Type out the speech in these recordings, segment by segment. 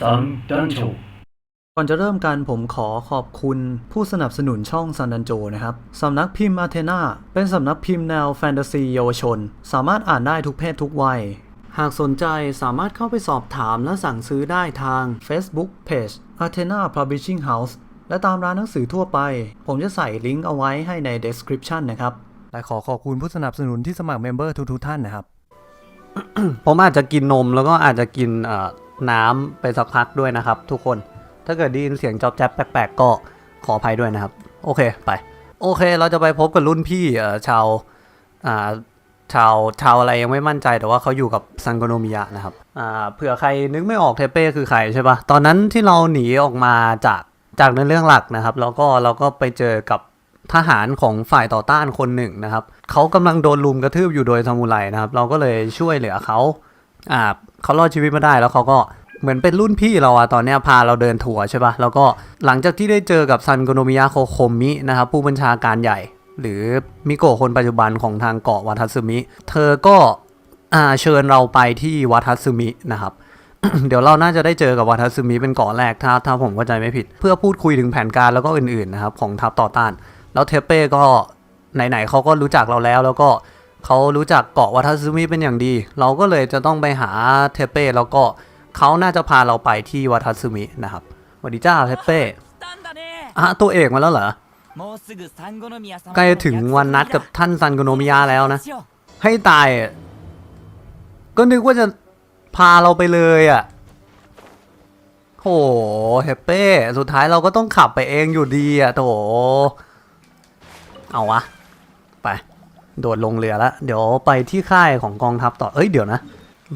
ซังดันโชก่อนจะเริ่มกันผมขอขอบคุณผู้สนับสนุนช่องซันดันโจนะครับ สำนักพิมพ์อาเทนาเป็นสำนักพิมพ์แนวแฟนตาซีเยาวชน สามารถอ่านได้ทุกเพศทุกวัย หากสนใจสามารถเข้าไปสอบถามและสั่งซื้อได้ทาง Facebook Page Athena Publishing House และตามร้านหนังสือทั่วไป ผมจะใส่ลิงก์เอาไว้ให้ใน description นะครับ และขอขอบคุณผู้สนับสนุนที่สมัครเมมเบอร์ทุกๆท่านนะครับ ผมอาจจะกินนมแล้วก็อาจจะกินเอ่อ น้ำไปสักพักด้วยนะครับ ทุกคน ถ้าเกิดได้ยินเสียงจอบแจ๊บแปลกๆก็ขออภัยด้วยนะครับ โอเคไป โอเค เราจะไปพบกับรุ่นพี่เอ่อชาวอ่าชาวชาวอะไรยังไม่มั่นใจแต่ว่าเขาอยู่กับซังโกโนมิยะนะครับอ่าเผื่อใครนึกไม่ออกเทเป้คือใครใช่ปะตอนนั้นที่เราหนีออกมาจากจากในเรื่องหลักนะครับ แล้วก็เราก็ไปเจอกับทหารของฝ่ายต่อต้านคนหนึ่งนะครับเขากำลังโดนลุมกระทืบอยู่โดยซามูไรนะครับ เราก็เลยช่วยเหลือเขา อ่าเขารอดชีวิตมาได้แล้วเขาก็เหมือนเป็นรุ่นพี่เราอะตอนเนี้ยพาเราเดินทัวร์ใช่ปะแล้วก็หลังจากที่ได้เจอกับซันโกโนมิยะโคโคมินะครับผู้บัญชาการใหญ่ หรือมิโกะคนปัจจุบันของทางเกาะวัทัสึมิ เธอก็อ่าเชิญเราไปที่วัทัสึมินะครับเดี๋ยวเราน่าจะได้เจอกับวัทัสึมิเป็นเกาะแรกถ้าถ้าผมเข้าใจไม่ผิด เพื่อพูดคุยถึงแผนการแล้วก็อื่นๆนะครับของทัพต่อต้าน แล้วเทเป้ก็ไหนๆเขาก็รู้จักเราแล้วแล้วก็ เขารู้จักเกาะวัทซึมิเป็นอย่างดี เราก็เลยจะต้องไปหาเทเป้แล้วก็เขาน่าจะพาเราไปที่วัทซึมินะครับสวัสดีจ้าเทเป้อะตัวเอกมาแล้วเหรอใกล้ถึงวันนัดกับท่านซันโกโนมิยะแล้วนะ ให้ตาย ก็นึกว่าจะพาเราไปเลยอะโหเทเป้สุดท้ายเราก็ต้องขับไปเองอยู่ดีอะโถเอาวะ ไป โดดลงเรือแล้วเดี๋ยวไปที่ค่ายของกองทัพต่อเอ้ยเดี๋ยวนะ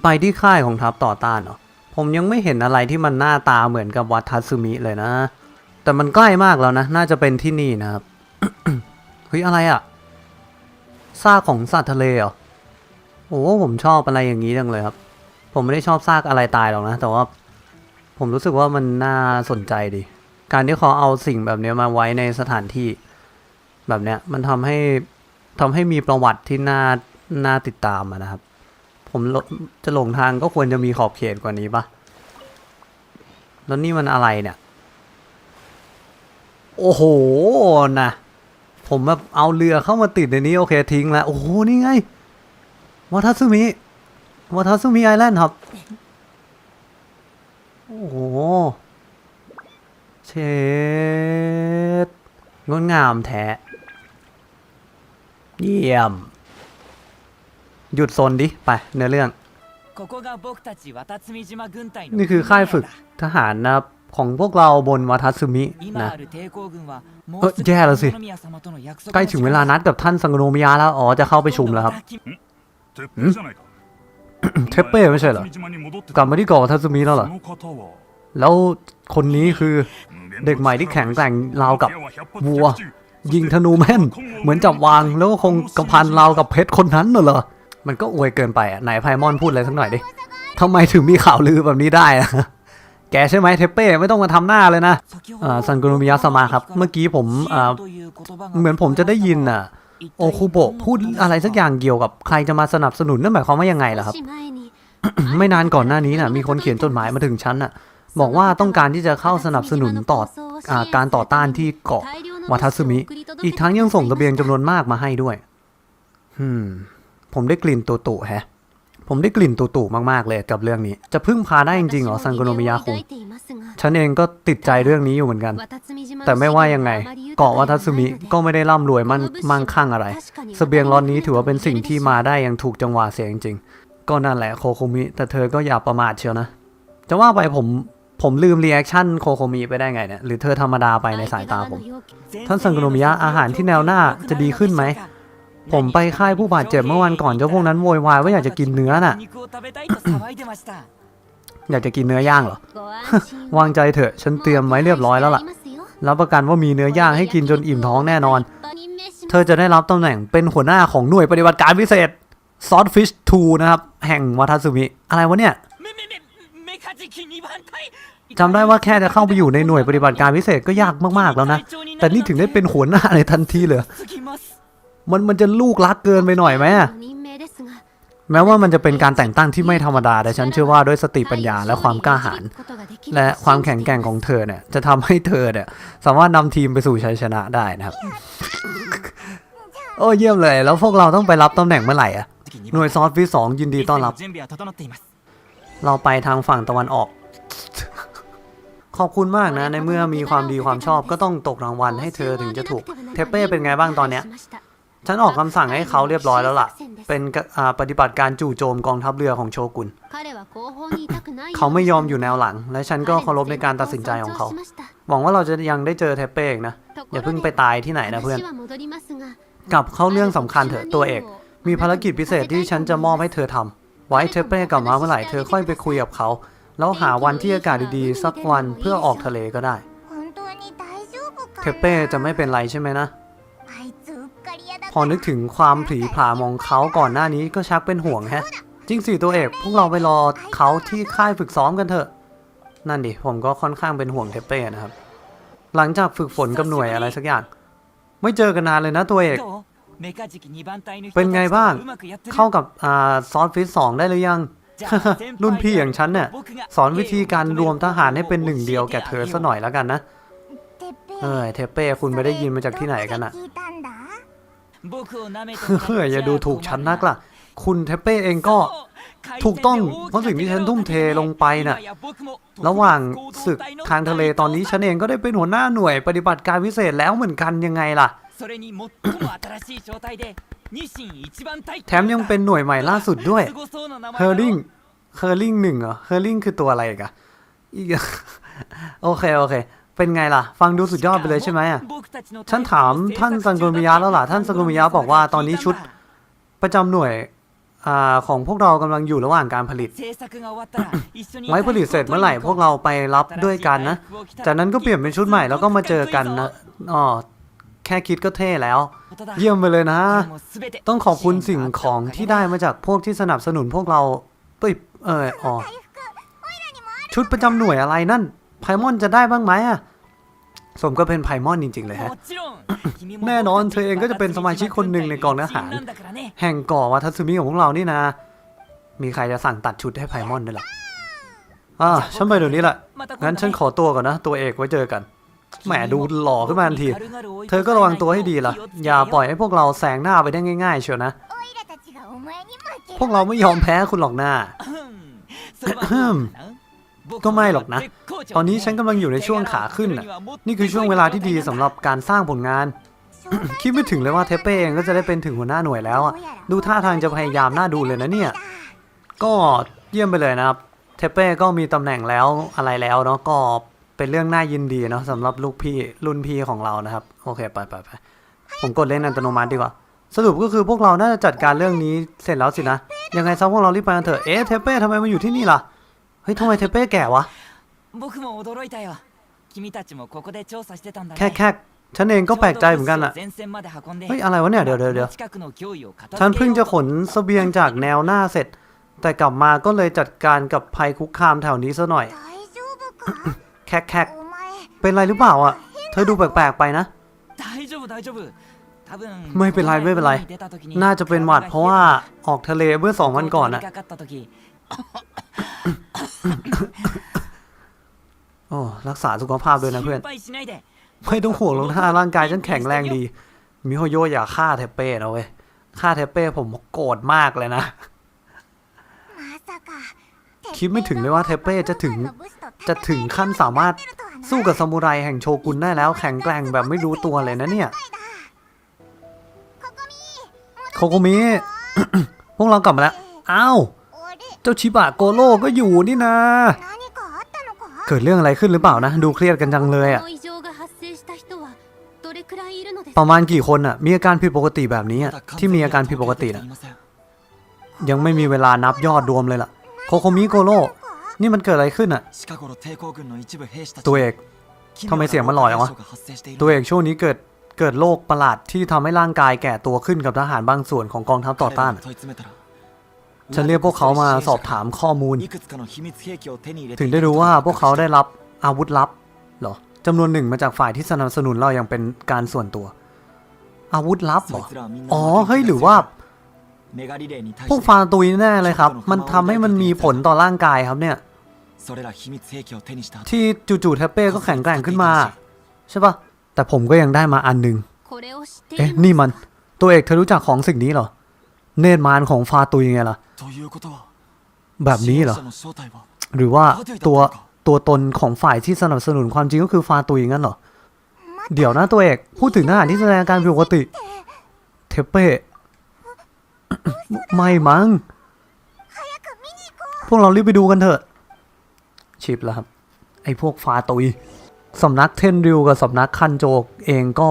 ไปที่ค่ายของทัพต่อต้านเหรอผมยังไม่เห็นอะไรที่มันหน้าตาเหมือนกับวัดทัตสึมิเลยนะ แต่มันใกล้มากแล้วนะ น่าจะเป็นที่นี่นะครับเฮ้ยอะไรอะซากของสัตว์ทะเลเหรอโอ้ผมชอบอะไรอย่างนี้จังเลยครับ ผมไม่ได้ชอบซากอะไรตายหรอกนะ แต่ว่าผมรู้สึกว่ามันน่าสนใจดี การที่เขาเอาสิ่งแบบนี้มาไว้ในสถานที่แบบเนี้ยมันทำให้ ทำให้มีประวัติที่น่าน่าติดตามนะครับ ผมจะหลงทางก็ควรจะมีขอบเขตกว่านี้ปะแล้วนี่มันอะไรเนี่ย โอ้โหนะผมแบบเอาเรือเข้ามาติดในนี้โอเคทิ้งแล้ว โอ้โห นี่ไงวัทัสึมิวัทัสึมิไอแลนด์ครับ โอ้โห เชดงดงามแท้ เยี่ยม หยุดโซนดิ ไปเนื้อเรื่อง นี่คือค่ายฝึกทหารนะครับ ของพวกเราบนวัทสึมินะเออแย่แล้วสิ ใกล้ถึงเวลานัดกับท่านสังโนมิยะแล้ว อ๋อ จะเข้าไปชุมแล้วครับเทเป้ไม่ใช่เหรอกลับมาที่เกาะวัสึมิแล้วเหรอ แล้วคนนี้คือเด็กใหม่ที่แข็งแกร่งราวกับวัว ยิงธนูแม่น เหมือนจับวางแล้วก็คงกระพันเรากับเพชรคนนั้นน่ะเหรอ มันก็อวยเกินไปอะไหนไพมอนพูดอะไรสักหน่อยดิทำไมถึงมีข่าวลือแบบนี้ได้อะแกใช่ไหมเทปเป้ไม่ต้องมาทำหน้าเลยนะซันกโนมิยะสมาครับ เมื่อกี้ผมเหมือนผมจะได้ยินอะโอคุโบะพูดอะไรสักอย่างเกี่ยวกับใครจะมาสนับสนุนนั่นหมายความว่ายังไงล่ะครับ ไม่นานก่อนหน้านี้น่ะมีคนเขียนจดหมายมาถึงฉันน่ะบอกว่าต้องการที่จะเข้าสนับสนุนต่ออการต่อต้านที่เกาะ วัทัสึมิ อีกทั้งยังส่งตะเบียงจำนวนมากมาให้ด้วย อืม ผมได้กลิ่นตุตุแฮะ ผมได้กลิ่นตุตุมากๆเลยกับเรื่องนี้ จะพึ่งพาได้จริงๆเหรอซังโกโนมิยะคุงฉันเองก็ติดใจเรื่องนี้อยู่เหมือนกัน แต่ไม่ว่ายังไง เกาะเกาะวัทัสึมิก็ไม่ได้ร่ำรวยมั่มั่งงมั่งคั่งอะไรไรเสเสบียงงล็ล็อนนี้ถือว่าเป็นสิ่งที่มาได้อย่างถูกจังหวะเสียจริงๆก็นั่นแหละโคโคมิ แต่เธอก็อย่าประมาทเชียวนะ จะว่าไปผม ผมลืมรีแอคชั่นโคโคมิไปได้ไงเนี่ย หรือเธอธรรมดาไปในสายตาผม ท่านสังกโนมิยะอาหารที่แนวหน้าจะดีขึ้นไหม ผมไปค่ายผู้บาดเจ็บเมื่อวันก่อนเจ้าพวกนั้นโวยวายว่าอยากจะกินเนื้อน่ะ อยากจะกินเนื้อย่างเหรอ วางใจเถอะ ฉันเตรียมไว้เรียบร้อยแล้วล่ะ รับประกันว่ามีเนื้อย่างให้กินจนอิ่มท้องแน่นอน เธอจะได้รับตำแหน่งเป็นหัวหน้าของหน่วยปฏิบัติการพิเศษซอสฟิช2นะครับ แห่งวัทสึมิ อะไรวะเนี่ย จำได้ว่าแค่จะเข้าไปอยู่ในหน่วยปฏิบัติการพิเศษก็ยากมากๆแล้วนะ แต่นี่ถึงได้เป็นหัวหน้าในทันทีเลยมันมันจะลูกรักเกินไปหน่อยไหมแม้ว่ามันจะเป็นการแต่งตั้งที่ไม่ธรรมดา แต่ฉันเชื่อว่าด้วยสติปัญญาและความกล้าหาญและความแข็งแกร่งของเธอเนี่ยจะทำให้เธอเนี่ยสามารถนำทีมไปสู่ชัยชนะได้นะครับ โอ้เยี่ยมเลย แล้วพวกเราต้องไปรับตำแหน่งเมื่อไหร่อะหน่วยซอสฟีสองยินดีต้อนรับ เราไปทางฝั่งตะวันออก ขอบคุณมากนะ ในเมื่อมีความดีความชอบก็ต้องตกรางวัลให้เธอถึงจะถูก เทเป้เป็นไงบ้างตอนเนี้ย ฉันออกคำสั่งให้เขาเรียบร้อยแล้วล่ะ เป็นปฏิบัติการจู่โจมกองทัพเรือของโชกุน เขาไม่ยอมอยู่แนวหลัง และฉันก็เคารพในการตัดสินใจของเขา หวังว่าเราจะยังได้เจอเทเป้อีกนะ อย่าเพิ่งไปตายที่ไหนนะเพื่อน กลับเข้าเรื่องสำคัญเถอะตัวเอก มีภารกิจพิเศษที่ฉันจะมอบให้เธอทำไว้เทเป้กลับมาเมื่อไหร่เธอค่อยไปคุยกับเขา แล้วหาวันที่อากาศดีๆ สักวันเพื่อออกทะเลก็ได้ เทเป้จะไม่เป็นไรใช่ไหมนะ พอนึกถึงความผีผลามองเขาก่อนหน้านี้ก็ชักเป็นห่วงแฮะ จริงสิตัวเอกพวกเราไปรอเขาที่ค่ายฝึกซ้อมกันเถอะ นั่นดิผมก็ค่อนข้างเป็นห่วงเทเป้นะครับ หลังจากฝึกฝนกับหน่วยอะไรสักอย่าง ไม่เจอกันนานเลยนะตัวเอก เป็นไงบ้าง เข้ากับซอสฟิสสองได้หรือยัง รุ่นพี่อย่างฉันเนี่ยสอนวิธีการรวมทหารให้เป็นหนึ่งเดียวแก่เธอซะหน่อยแล้วกันนะ เออเทเป้คุณไม่ได้ยินมาจากที่ไหนกันอะเฮ้ยอย่าดูถูกฉันนักล่ะ คุณเทเป้เองก็ถูกต้องเพราะสิ่งที่ฉันทุ่มเทลงไปน่ะ ระหว่างศึกทางทะเลตอนนี้ฉันเองก็ได้เป็นหัวหน้าหน่วยปฏิบัติการพิเศษแล้วเหมือนกันยังไงล่ะ แถมยังเป็นหน่วยใหม่ล่าสุดด้วยเฮอร์ลิงเฮอร์ลิงหนึ่งเหรอเฮอร์ลิงคือตัวอะไรกะโอเคโอเค เป็นไงล่ะ ฟังดูสุดยอดไปเลยใช่ไหมอะฉันถามท่านสังกุมิยะแล้วล่ะ ท่านสังกุมิยะบอกว่าตอนนี้ชุดประจำหน่วยของพวกเรากำลังอยู่ระหว่างการผลิต ไว้ผลิตเสร็จเมื่อไหร่พวกเราไปรับด้วยกันนะ จากนั้นก็เปลี่ยนเป็นชุดใหม่แล้วก็มาเจอกันนะอ๋อ ค่คิดก็เท่แล้ว เยี่ยมไปเลยนะ ต้องขอบคุณสิ่งของที่ได้มาจากพวกที่สนับสนุนพวกเราเอ้ยเอออ๋อชุดประจำหน่วยอะไรนั่น ไพมอนจะได้บ้างไหมอะสมก็เป็นไพมอนจริง ๆ เลยฮะ แน่นอนเธอเองก็จะเป็นสมาชิกคนหนึ่งในกองทหาร แห่งก่อวัทัสึมิของพวกเรานี่นะ มีใครจะสั่งตัดชุดให้ไพมอนด้วยล่ะอ่าฉันไปเดี๋ยวนี้แหละงั้นฉันขอตัวก่อนนะ ตัวเอกไว้เจอกัน แหมดูหล่อขึ้นมาทันที เธอก็ระวังตัวให้ดีล่ะ อย่าปล่อยให้พวกเราแซงหน้าไปได้ง่าย ๆ เชียวนะ พวกเราไม่ยอมแพ้คุณหรอกหน้า ก็ไม่หรอกนะ ตอนนี้ฉันกำลังอยู่ในช่วงขาขึ้นน่ะ นี่คือช่วงเวลาที่ดีสำหรับการสร้างผลงาน คิดไม่ถึงเลยว่าเทเป้เองก็จะได้เป็นถึงหัวหน้าหน่วยแล้วอะดูท่าทางจะพยายามน่าดูเลยนะเนี่ย ก็เยี่ยมไปเลยนะครับ เทเป้ก็มีตำแหน่งแล้วอะไรแล้วเนาะ ก็ เป็นเรื่องน่ายินดีเนาะสำหรับลูกพี่รุ่นพี่ของเรานะครับ โอเคไปไปไปผมกดเล่นอัตโนมัติดีกว่า สรุปก็คือพวกเราน่าจะจัดการเรื่องนี้เสร็จแล้วสินะ ยังไงซะพวกเรารีบไปกันเถอะ เอ๊ะเทเป้ทำไมมาอยู่ที่นี่ล่ะ เฮ้ยทำไมเทเป้แก่วะแค่แค่ฉันเองก็แปลกใจเหมือนกันอะเฮ้ยอะไรวะเนี่ยเดี๋ยวเดี๋ยวฉันเพิ่งจะขนเสบียงจากแนวหน้าเสร็จ แต่กลับมาก็เลยจัดการกับภัยคุกคามแถวนี้ซะหน่อย แคกแคกเป็นไรหรือเปล่าอะ เธอดูแปลกๆไปนะ ไม่เป็นไรไม่เป็นไร น่าจะเป็นหวัดเพราะว่าออกทะเลเมื่อสองวันก่อนอะโอ้รักษาสุขภาพด้วยนะเพื่อน ไม่ต้องห่วงหรอกถ้าร่างกายฉันแข็งแรงดี มิโฮโยอย่าฆ่าเทเป้เอาเว้ฆ่าเทเป้ผมโกรธมากเลยนะ คิดไม่ถึงเลยว่าเทเป้จะถึง จะถึงขั้นสามารถสู้กับซามูไรแห่งโชกุนได้แล้วแข็งแกร่งแบบไม่รู้ตัวเลยนะเนี่ยโคโกมิพวกเรากลับมาแล้วอ้าวเจ้าชิบะโกโร่ก็อยู่นี่นะ เกิดเรื่องอะไรขึ้นหรือเปล่านะ ดูเครียดกันจังเลยอะประมาณกี่คนอะมีอาการผิดปกติแบบนี้อะที่มีอาการผิดปกตินะยังไม่มีเวลานับยอดรวมเลยล่ะ โคโคมิโกโร่นี่มันเกิดอะไรขึ้นอะตัวเอกทำไมเสียงมันลอยวะตัวเอกช่วงนี้เกิดเกิดโรคประหลาดที่ทำให้ร่างกายแก่ตัวขึ้นกับทหารบางส่วนของกองทัพต่อต้านฉันเรียกพวกเขามาสอบถามข้อมูล ถึงได้รู้ว่าพวกเขาได้รับอาวุธลับหรอจำนวนหนึ่งมาจากฝ่ายที่สนับสนุนเราอย่างเป็นการส่วนตัว อาวุธลับเหรอ อ๋อ เฮ้ย หรือว่า พวกฟาตุยแน่เลยครับ มันทำให้มันมีผลต่อร่างกายครับเนี่ย ที่จู่ๆเทเป้ก็แข็งแกร่งขึ้นมา ใช่ปะแต่ผมก็ยังได้มาอันหนึ่งเอ๊ะ นี่มัน ตัวเอกเธอรู้จักของสิ่งนี้เหรอ เนตรมานของฟาตุยไงล่ะ แบบนี้เหรอ หรือว่าตัวตัวตนของฝ่ายที่สนับสนุนความจริงก็คือฟาตุยงั้นเหรอ เดี๋ยวนะตัวเอก พูดถึงทหารที่แสดงการผิวปกติ เทเป้ ไม่มั้ง พวกเรารีบไปดูกันเถอะ ชิปแล้วครับ ไอ้พวกฟาตุยสำนักเทนริวกับสำนักคันโจกเองก็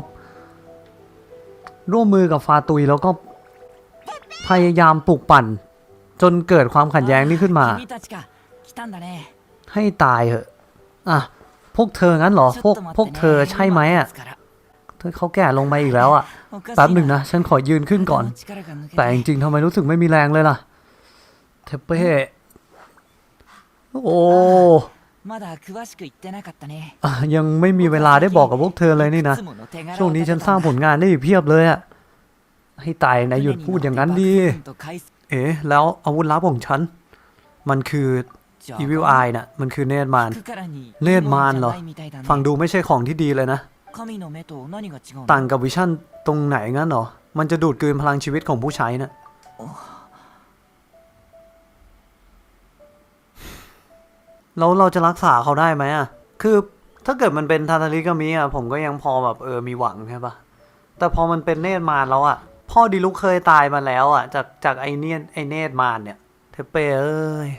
ร่วมมือกับฟาตุยแล้วก็ พยายามปลุกปั่น จนเกิดความขัดแย้งนี้ขึ้นมา ให้ตายเหอะ อะ พวกเธองั้นเหรอ พวกพวกเธอใช่ไหมอะ เธอเขาแก่ลงไปอีกแล้วอะแป๊บหนึ่งนะ ฉันขอยืนขึ้นก่อน แต่จริงๆทำไมรู้สึกไม่มีแรงเลยล่ะ เทเป้โอ้ยังไม่มีเวลาได้บอกกับพวกเธอเลยนี่นะ ช่วงนี้ฉันสร้างผลงานได้อีกเพียบเลยอะให้ตายนายหยุดพูดอย่างนั้นดี เอ๋แล้วอาวุธลับของฉัน มันคืออีวิวไอน่ะ มันคือเนตมาน เนตมานเหรอ ฟังดูไม่ใช่ของที่ดีเลยนะ ต่างกับวิชั่นตรงไหนงั้นเหรอ มันจะดูดกลืนพลังชีวิตของผู้ใช้นะ่ะแล้วเราจะรักษาเขาได้ไหมอะ คือถ้าเกิดมันเป็นทาทาริกามิอะผมก็ยังพอแบบเออมีหวังใช่ปะแต่พอมันเป็นเนตมานแล้วอะ พ่อดิลุกเคยตายมาแล้วอะ จากจากไอเนียตไอเนตมานเนี่ย เทเปเอ้ย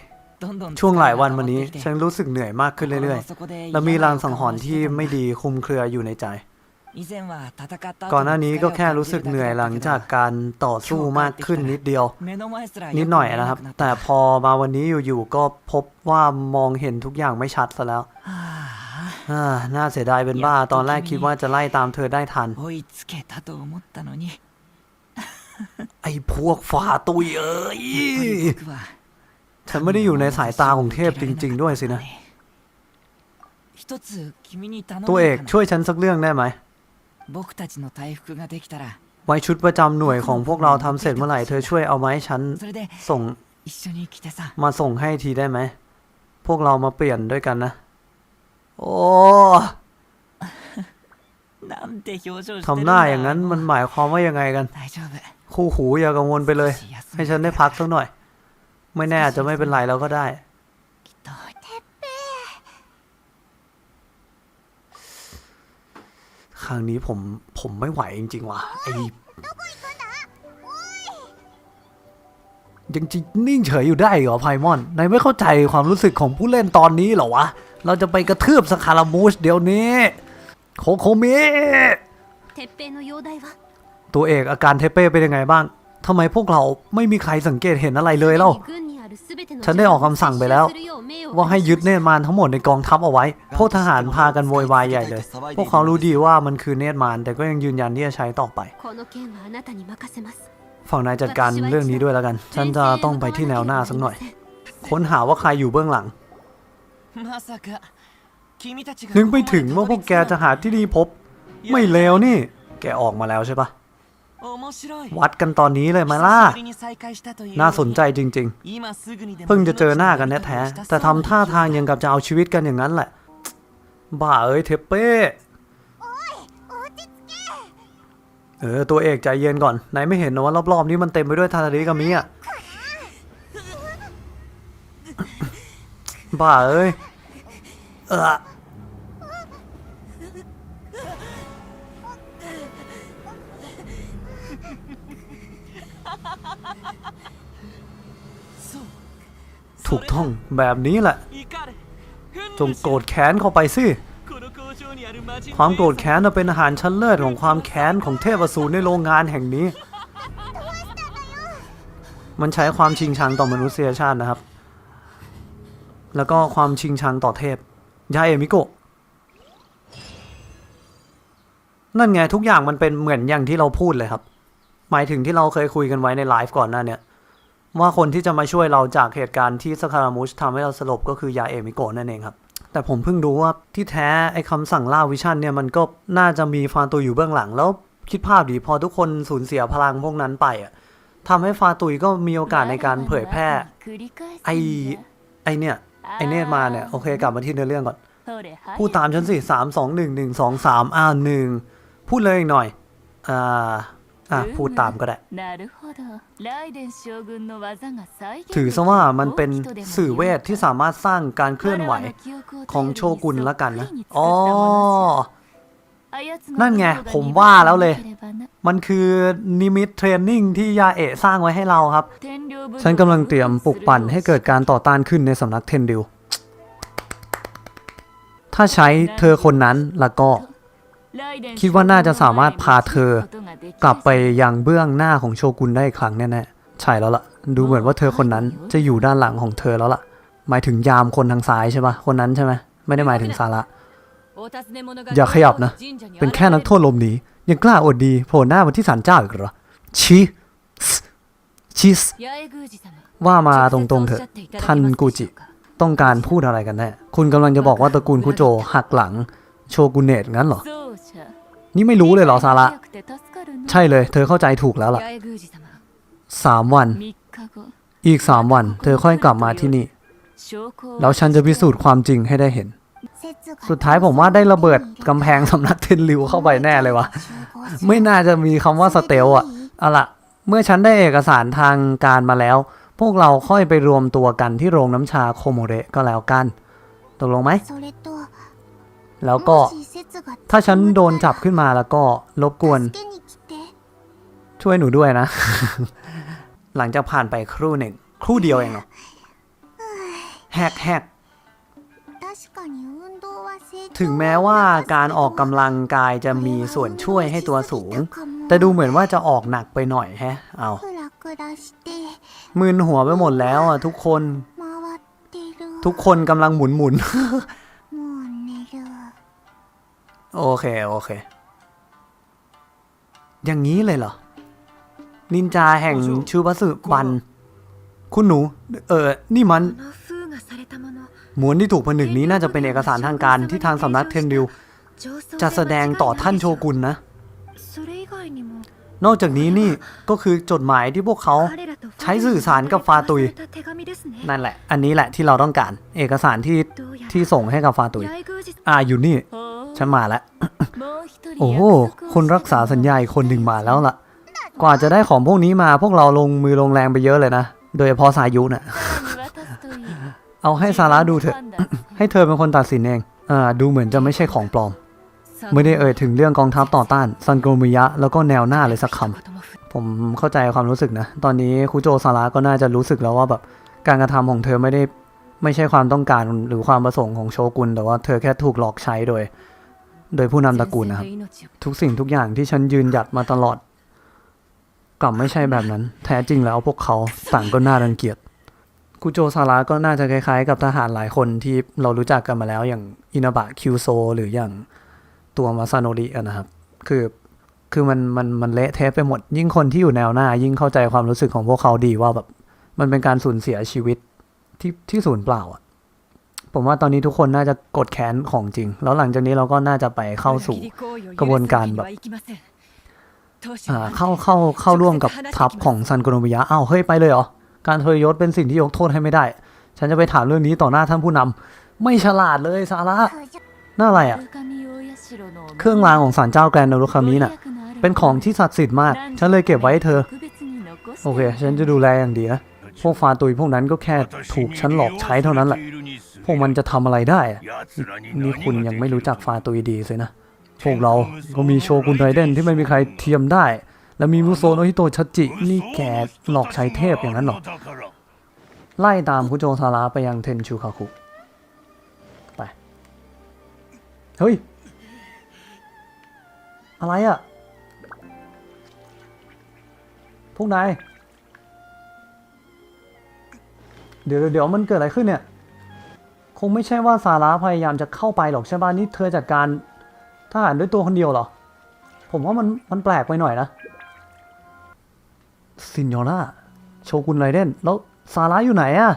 ช่วงหลายวันวันนี้ ฉันรู้สึกเหนื่อยมากขึ้นเรื่อยๆ และมีรางสังหรณ์ที่ไม่ดีคุมเครืออยู่ในใจ ก่อนหน้านี้ก็แค่รู้สึกเหนื่อยหลังจากการต่อสู้มากขึ้นนิดเดียว นิดหน่อยนะครับ แต่พอมาวันนี้อยู่ๆก็พบว่ามองเห็นทุกอย่างไม่ชัดซะแล้วน่าเสียดายเป็นบ้าตอนแรกคิดว่าจะไล่ตามเธอได้ทัน ไอ้พวกฝาตุยเอ้ย ฉันไม่ได้อยู่ในสายตาของเทพจริง ๆ ด้วยสินะ ตัวเอกช่วยฉันสักเรื่องได้ไหม ไว้ชุดประจำหน่วยของพวกเราทำเสร็จเมื่อไหร่เธอช่วยเอาไม้ฉันส่งมาส่งให้ทีได้ไหม พวกเรามาเปลี่ยนด้วยกันนะ โอ้ทำหน้าอย่างนั้นมันหมายความว่ายังไงกัน คู่หูอย่ากังวลไปเลย ให้ฉันได้พักสักหน่อย ไม่แน่อาจจะไม่เป็นไรเราก็ได้ ครั้งนี้ผมผมไม่ไหวจริง ๆ ว่ะไอยังจีนิ่งเฉยอยู่ได้เหรอไพมอนนายไม่เข้าใจความรู้สึกของผู้เล่นตอนนี้เหรอวะ เราจะไปกระเทือบสคารามูชเดี๋ยวนี้ โคโคมิตัวเอกอาการเทเป้เป็นยังไงบ้าง ทำไมพวกเราไม่มีใครสังเกตเห็นอะไรเลยเล่า ฉันได้ออกคำสั่งไปแล้ว ว่าให้ยึดเนตมานทั้งหมดในกองทัพเอาไว้ พวกทหารพากันโวยวายใหญ่เลย พวกเขารู้ดีว่ามันคือเนตมาน แต่ก็ยังยืนยันที่จะใช้ต่อไปฝั่งนายจัดการเรื่องนี้ด้วยแล้วกัน ฉันจะต้องไปที่แนวหน้าสักหน่อย ค้นหาว่าใครอยู่เบื้องหลัง นึกไม่ถึงว่าพวกแกจะหาที่นี่พบ ไม่เลวนี่ แกออกมาแล้วใช่ปะ วัดกันตอนนี้เลยมาล่ะ น่าสนใจจริงๆ เพิ่งจะเจอหน้ากันแท้ๆแต่ทำท่าทางยังกับจะเอาชีวิตกันอย่างนั้นแหละ บ้าเอ้ยเทปเป้เออตัวเอกใจเย็นก่อนไหนไม่เห็นนะว่ารอบๆนี้มันเต็มไปด้วยทานาริกามิอะบ้าเอ้ยเออ ถูกต้องแบบนี้แหละ จงโกรธแค้นเข้าไปสิ ความโกรธแค้นเป็นอาหารชั้นเลิศของความแค้นของเทพสูรในโรงงานแห่งนี้ มันใช้ความชิงชังต่อมนุษยชาตินะครับ แล้วก็ความชิงชังต่อเทพ ยาเอมิโกะ นั่นไงทุกอย่างมันเป็นเหมือนอย่างที่เราพูดเลยครับ หมายถึงที่เราเคยคุยกันไว้ในไลฟ์ก่อนหน้าเนี่ยว่าคนที่จะมาช่วยเราจากเหตุการณ์ที่สคารามุชทำให้เราสลบก็คือยาเอมิโกะนั่นเองครับ แต่ผมเพิ่งรู้ว่าที่แท้ไอ้คำสั่งล่าวิชั่นเนี่ยมันก็น่าจะมีฟานตัวอยู่เบื้องหลัง แล้วคิดภาพดีพอทุกคนสูญเสียพลังพวกนั้นไปอะทำให้ฟาตุยก็มีโอกาสในการเผยแพร่ ไอไอเนี่ยไอเนตมาเนี่ยโอเคกลับมาที่เนื้อเรื่องก่อน พูดตามฉันสิสามสองหนึ่งหนึ่งสองสามอ่าหนึ่งพูดเลยอีกหน่อยอ่า อะพูดตามก็ได้ ถือซะว่ามันเป็นสื่อเวทที่สามารถสร้างการเคลื่อนไหวของโชกุนละกันนะ อ๋อ นั่นไง ผมว่าแล้วเลย มันคือนิมิตเทรนนิ่งที่ยาเอะสร้างไว้ให้เราครับ ฉันกำลังเตรียมปลุกปั่นให้เกิดการต่อต้านขึ้นในสำนักเทนดิว ถ้าใช้เธอคนนั้นแล้วก็ คิดว่าน่าจะสามารถพาเธอกลับไปยังเบื้องหน้าของโชกุนได้อีกครั้งแน่ๆใช่แล้วล่ะ ดูเหมือนว่าเธอคนนั้นจะอยู่ด้านหลังของเธอแล้วล่ะ หมายถึงยามคนทางซ้ายใช่ปะคนนั้นใช่ไหมไม่ได้หมายถึงสาระอย่าขยับนะ เป็นแค่นักโทษลมหนียังกล้าอวดดีโผล่หน้ามาที่ศาลเจ้าอีกเหรอชีสชีสว่ามาตรงๆเถอะท่านกูจิ ต้องการพูดอะไรกันแน่คุณกำลังจะบอกว่าตระกูลคุโจหักหลัง โชกุนเนตงั้นเหรอ นี่ไม่รู้เลยเหรอซาระใช่เลย เธอเข้าใจถูกแล้วล่ะสามวัน อีกสามวัน เธอค่อยกลับมาที่นี่ แล้วฉันจะพิสูจน์ความจริงให้ได้เห็น สุดท้ายผมว่าได้ระเบิดกำแพงสำนักเทนริวเข้าไปแน่เลยวะไม่น่าจะมีคำว่าสเตลอะเอาล่ะเมื่อฉันได้เอกสารทางการมาแล้ว พวกเราค่อยไปรวมตัวกันที่โรงน้ำชาโคโมเระก็แล้วกัน ตกลงไหม แล้วก็ถ้าฉันโดนจับขึ้นมาแล้วก็รบกวน ช่วยหนูด้วยนะ หลังจากผ่านไปครู่หนึ่ง ครู่เดียวเองเหรอแฮกแฮกถึงแม้ว่าการออกกำลังกายจะมีส่วนช่วยให้ตัวสูง แต่ดูเหมือนว่าจะออกหนักไปหน่อยแฮะ เอามึนหัวไปหมดแล้วอะทุกคน ทุกคนกำลังหมุนหมุน โอเค โอเค อย่างนี้เลยเหรอ นินจาแห่งชูบัสึบัน คุณหนู เออ นี่มันม้วนที่ถูกผนึกนี้น่าจะเป็นเอกสารทางการที่ทางสำนักเทนริว จะแสดงต่อท่านโชกุนนะ นอกจากนี้นี่ก็คือจดหมายที่พวกเขาใช้สื่อสารกับฟาตุย นั่นแหละ อันนี้แหละที่เราต้องการ เอกสารที่ที่ส่งให้กับฟาตุย อ่าอยู่นี่ ฉันมาแล้ว โอ้โห คนรักษาสัญญาอีกคนหนึ่งมาแล้วล่ะ กว่าจะได้ของพวกนี้มาพวกเราลงมือลงแรงไปเยอะเลยนะ โดยเฉพาะสายุน่ะ เอาให้ซาร่าดูเถอะ ให้เธอเป็นคนตัดสินเอง อ่า ดูเหมือนจะไม่ใช่ของปลอม ไม่ได้เอ่ยถึงเรื่องกองทัพต่อต้านซันโกมิยะแล้วก็แนวหน้าเลยสักคำ ผมเข้าใจความรู้สึกนะ ตอนนี้คุโจซาระก็น่าจะรู้สึกแล้วว่าแบบการกระทำของเธอไม่ได้ไม่ใช่ความต้องการหรือความประสงค์ของโชกุนแต่ว่าเธอแค่ถูกหลอกใช้โดย โดยผู้นำตระกูลนะครับ ทุกสิ่งทุกอย่างที่ฉันยืนหยัดมาตลอด กลับไม่ใช่แบบนั้น แท้จริงแล้วพวกเขาต่างก็น่ารังเกียจคุโจซาระก็น่าจะคล้ายๆ กับทหารหลายคนที่เรารู้จักกันมาแล้วอย่างอินาบะคิวโซหรืออย่างตัวมาซาโนรินะครับ คือคือมันมันมันเละเทะไปหมด ยิ่งคนที่อยู่แนวหน้า ยิ่งเข้าใจความรู้สึกของพวกเขาดีว่าแบบ มันเป็นการสูญเสียชีวิตที่ที่สูญเปล่าอะ ผมว่าตอนนี้ทุกคนน่าจะกดแค้นของจริง แล้วหลังจากนี้เราก็น่าจะไปเข้าสู่กระบวนการแบบอ่าเข้าเข้าเข้าร่วมกับทัพของซันโกโนมิยะอ้าวเฮ้ยไปเลยเหรอ การทรยศเป็นสิ่งที่ยกโทษให้ไม่ได้ ฉันจะไปถามเรื่องนี้ต่อหน้าท่านผู้นำไม่ฉลาดเลยสาระน่าอะไรอะ เครื่องรางของศาลเจ้าแกรนโนรุคามิน่ะ เป็นของที่ศักดิ์สิทธิ์มาก ฉันเลยเก็บไว้ให้เธอ โอเค ฉันจะดูแลอย่างดีนะ พวกฟาตุยพวกนั้นก็แค่ถูกฉันหลอกใช้เท่านั้นแหละพ วกมันจะทำอะไรได้อะนี่คุณยังไม่รู้จักฟาตุยดีเลยนะ พวกเราก็มีโชกุนไรเดนที่ไม่มีใครเทียมได้ และมีมุโซโนฮิโตชัจิ นี่แกหลอกใช้เทพอย่างนั้นหรอ ไล่ตามคุโจซาระไปยังเทนชูคาคุ ไป เฮ้ย อะไรอะพวกนาย เดี๋ยวเดี๋ยวมันเกิดอะไรขึ้นเนี่ย คงไม่ใช่ว่าซาร่าพยายามจะเข้าไปหรอกใช่ป่ะนี่เธอจัดการทหารด้วยตัวคนเดียวเหรอ ผมว่ามันมันแปลกไปหน่อยนะซินโยล่าโชกุนไรเดนแล้วซาร่าอยู่ไหนอะ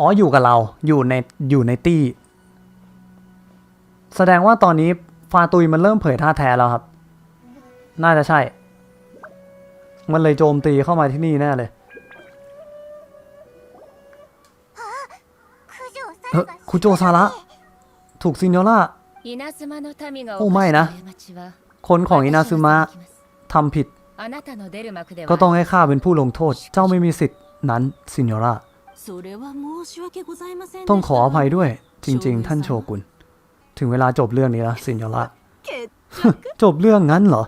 อ๋ออยู่กับเราอยู่ในอยู่ในตี้แสดงว่าตอนนี้ฟาตุยมันเริ่มเผยท่าแท้แล้วครับ น่าจะใช่ มันเลยโจมตีเข้ามาที่นี่แน่เลย ฮ้คุโจซาระถูกซินโยล่าโอ้ไม่นะ คนของอินาซึมะทำผิด ก็ต้องให้ข้าเป็นผู้ลงโทษ เจ้าไม่มีสิทธิ์นั้นซินโยล่าต้องขออภัยด้วย จริง ๆ ท่านโชกุน ถึงเวลาจบเรื่องนี้แล้วซินโยล่าจบเรื่องงั้นเหรอ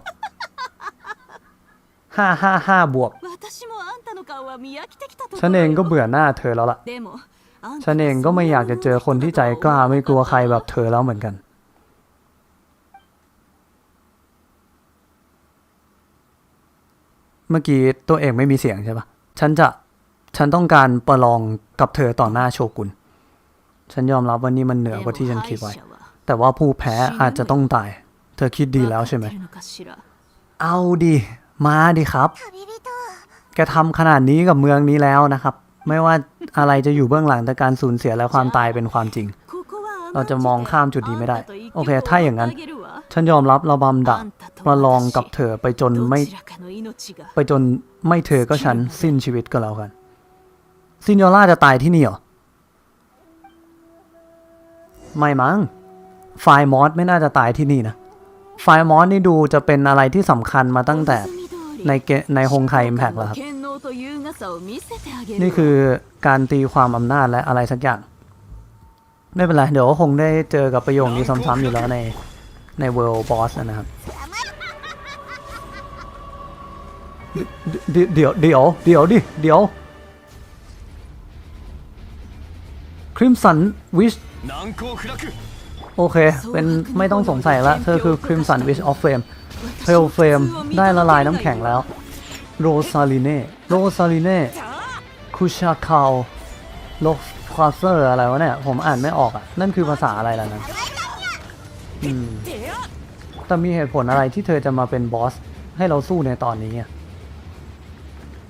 ห้าห้าห้าบวก ฉันเองก็เบื่อหน้าเธอแล้วล่ะ ฉันเองก็ไม่อยากจะเจอคนที่ใจกล้าไม่กลัวใครแบบเธอแล้วเหมือนกัน เมื่อกี้ตัวเองไม่มีเสียงใช่ปะฉันจะฉันต้องการประลองกับเธอต่อหน้าโชกุน ฉันยอมรับว่านี่มันเหนือกว่าที่ฉันคิดไว้ แต่ว่าผู้แพ้อาจจะต้องตาย เธอคิดดีแล้วใช่ไหม เอาดีมาดีครับ แกทำขนาดนี้กับเมืองนี้แล้วนะครับ ไม่ว่า อะไรจะอยู่เบื้องหลังแต่การสูญเสียและความตายเป็นความจริง เราจะมองข้ามจุดนี้ไม่ได้ โอเค ถ้าอย่างนั้น ฉันยอมรับระบำดับประลองกับเธอไปจนไม่ ไปจนไม่เธอก็ฉันสิ้นชีวิตก็แล้วกัน ซินยอล่าจะตายที่นี่เหรอ ไม่มั้ง ไฟมอสไม่น่าจะตายที่นี่นะ ไฟมอสนี่ดูจะเป็นอะไรที่สำคัญมาตั้งแต่ในในฮงไคแอมแพกแล้วครับ นี่คือการตีความอำนาจและอะไรสักอย่าง ไม่เป็นไร เดี๋ยวคงได้เจอกับประโยคนี้ซ้ำๆอยู่แล้วในในเวิลด์บอสนะครับ เดี๋ยวเดี๋ยวเดี๋ยวดิเดี๋ยวคริมสันวิชโอเค เป็นไม่ต้องสงสัยละเธอคือคริมสันวิชออฟเฟรมเพลเฟรมได้ละลายน้ำแข็งแล้ว โรซาลิเน่โรซาลิเน่คูชาคาวโลควาเซอร์อะไรวะเนี่ย ผมอ่านไม่ออกอะ นั่นคือภาษาอะไรล่ะนะอืมแต่มีเหตุผลอะไรที่เธอจะมาเป็นบอส ให้เราสู้ในตอนนี้อะ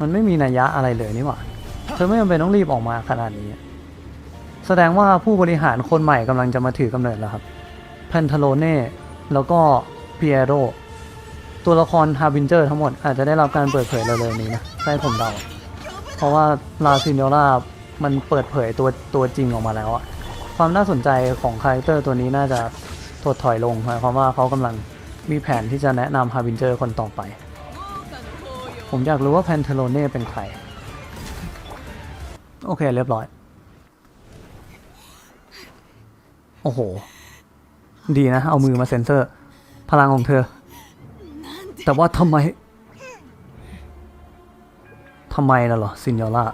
มันไม่มีนัยยะอะไรเลยนี่หว่า เธอไม่จำเป็นต้องรีบออกมาขนาดนี้ แสดงว่าผู้บริหารคนใหม่กำลังจะมาถือกำเนิดแล้วครับแพนทาโลเน่แล้วก็เปียโร ตัวละครฮาบินเจอร์ทั้งหมดอาจจะได้รับการเปิดเผยเร็วๆนี้นะใช่ผมเดา เพราะว่าลาซินโ o ล่ามันเปิดเผยตัวตัวจริงออกมาแล้วอะความน่าสนใจของคาแรคเตอร์ตัวนี้น่าจะถดถอยลงหมายความว่าเขากำลังมีแผนที่จะแนะนำฮาบินเจอร์คนต่อไป ผมอยากรู้ว่าแพนเทโลเน่เป็นใคร โอเคเรียบร้อย โอ้โห ดีนะ เอามือมาเซ็นเซอร์ พลังของเธอ แต่ว่าทำไมทำไมน่ะหรอซินยอล่า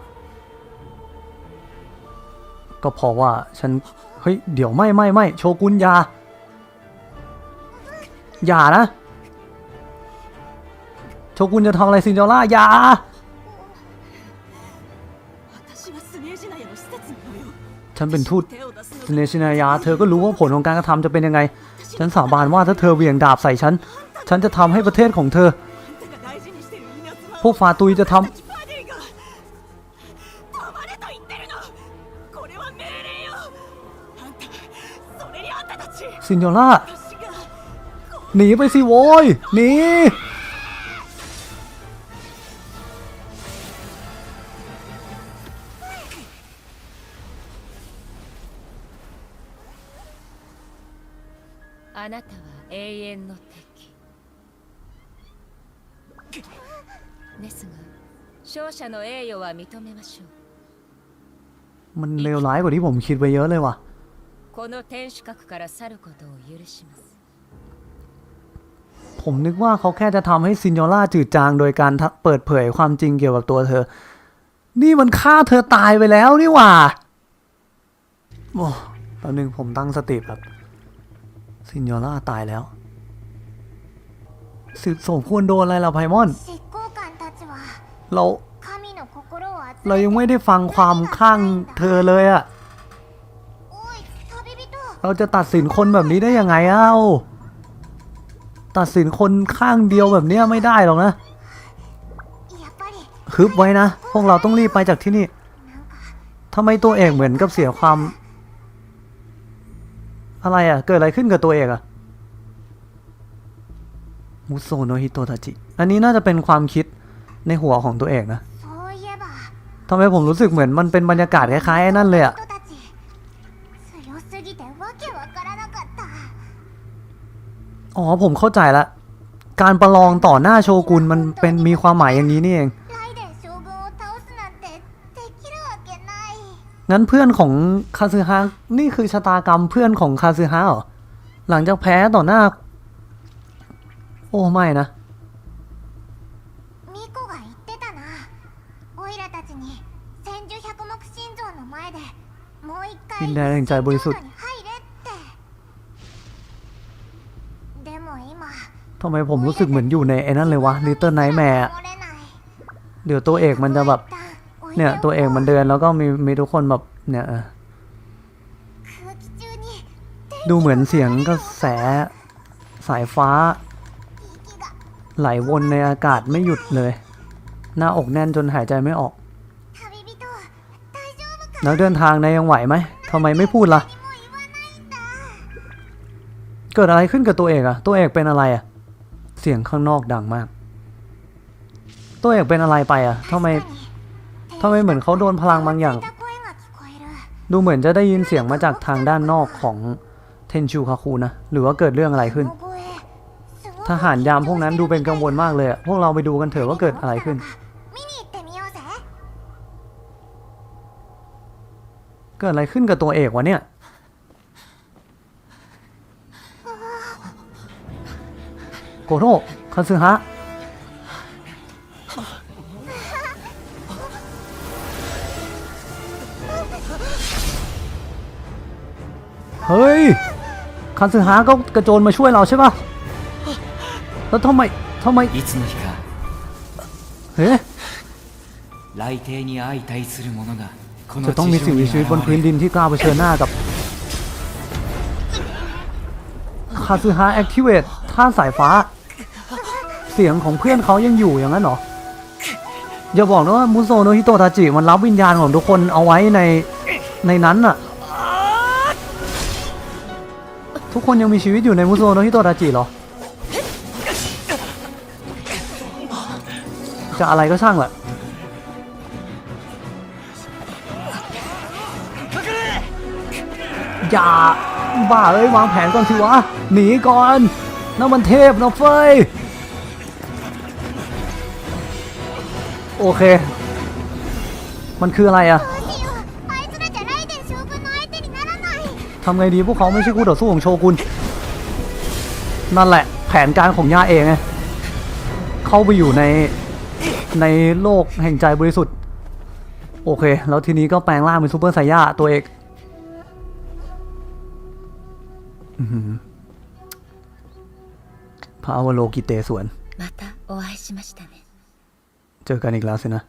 ก็เพราะว่าฉัน เฮ้ย เดี๋ยวไม่ไม่ไม่โชกุนยา อย่านะ โชกุนจะทำอะไรซินยอล่าอย่าฉันเป็นทูตสเนชินายา เธอก็รู้ว่าผลของการกระทำจะเป็นยังไง ฉันสาบานว่าถ้าเธอเวียงดาบใส่ฉัน ฉันจะทำให้ประเทศของเธอ あんたが大事にしてる稲妻 พวกฟาตุยจะทำ パディが止まれと言ってるのこれは命令よあんたそれにあんたたち ซินยอล่า 私が หนีไปสิโว้ย หนี あなたは永遠の敵 ですが勝者の栄誉は認めましょう มันเลวร้ายกว่าที่ผมคิดไปเยอะเลยว่ะ この天守閣から去ることを許します ผมนึกว่าเขาแค่จะทำให้ซินยอล่าจืดจางโดยการทะเปิดเผยความจริงเกี่ยวกับตัวเธอ นี่มันฆ่าเธอตายไปแล้วนี่หว่า โอ้แป๊บนึงผมตั้งสติแบบซินยอล่าตายแล้ว สิสมควรโดนอะไรล่ะไพมอน เราเรายังไม่ได้ฟังความข้างเธอเลยอะเราจะตัดสินคนแบบนี้ได้ยังไงเอ้า ตัดสินคนข้างเดียวแบบนี้ไม่ได้หรอกนะฮึบไว้นะ พวกเราต้องรีบไปจากที่นี่ทำไมตัวเอกเหมือนกับเสียความ อะไรอะ่ะ เกิดอะไรขึ้นกับตัวเอกอะ่ะ มุโซโนฮิโตทาจิ อันนี้น่าจะเป็นความคิดในหัวของตัวเอกนะทำไมผมรู้สึกเหมือนมันเป็นบรรยากาศคล้ายๆไอ้นั่นเลยอะอ๋อผมเข้าใจละ การประลองต่อหน้าโชกุนมันเป็นมีความหมายอย่างนี้นี่เอง งั้นเพื่อนของคาซึฮะนี่คือชะตากรรมเพื่อนของคาซึฮะเหรอ หลังจากแพ้ต่อหน้า อ้ไม่นะ ミコが言ってたなオイラたちに千住百目心臓の前でもう一回みんなエンジョイボイス戦場に入れってでも今 ทำไมผมรู้สึกเหมือนอยู่ในไอ้นั่นเลยวะ Little Nightmare อะ 守れない เดี๋ยวตัวเอกมันจะแบบ เนี่ย ตัวเอกมันเดินแล้วก็มีมีทุกคนแบบ เนี่ยเออ 空気中に ดูเหมือนเสียงกระแสสายฟ้า 息が ไหลวนในอากาศไม่หยุดเลย หน้าอกแน่นจนหายใจไม่ออก แล้วเดินทางนายยังไหวไหมทำไมไม่พูดละ่ะ เกิดอะไรขึ้นกับตัวเอกอะตัวเอกเป็นอะไรอะเสียงข้างนอกดังมาก ตัวเอกเป็นอะไรไปอะทำไมทำไมเหมือนเขาโดนพลังบางอย่าง ดูเหมือนจะได้ยินเสียงมาจากทางด้านนอกของเทนชูคาคูนะ หรือว่าเกิดเรื่องอะไรขึ้น ทหารยามพวกนั้นดูเป็นกังวลมากเลยอะพวกเราไปดูกันเถอะว่าเกิดอะไรขึ้น เกิดอะไรขึ้นกับตัวเอกวะเนี่ย โกโทคันซึฮะ เฮ้ย คันซึฮะก็กระโจนมาช่วยเราใช่ปะ แล้วทำไมทำไม いつの日か เฮ้ 雷帝に相対する者がこの จะต้องมี 地 สิ่ง 上 มี に ชีวิตบน 現 พื้น れ ดิ る นที่กล้าเผชิญหน้ากับ คาซึฮะแอคทีเวตท่าสายฟ้า เสียงของเพื่อนเขายังอยู่อย่างนั้นเหรอ อย่าบอกนะว่ามุโซโนฮิโตทาจิมันรับวิญญาณของทุกคนเอาไว้ในในนั้นน่ะ ทุกคนยังมีชีวิตอยู่ในมุโซโนฮิโตทาจิเหรอ จะอะไรก็ช่างแหละอย่าบ้าเอ้ยวางแผนก่อนสิวะ หนีก่อนน้ำมันเทพน้ำเฟยโอเค มันคืออะไรอะทำไงดีพวกเขาไม่ใช่คู่ต่อสู้ของโชกุนนั่นแหละ แผนการของย่าเองไงเข้าไปอยู่ใน ในโลกแห่งใจบริสุทธิ์ โอเค แล้วทีนี้ก็แปลงร่างเป็นซูเปอร์ไซย่าตัวเอกพระอวโลกิเตสวน เจอกันอีกแล้วสินะ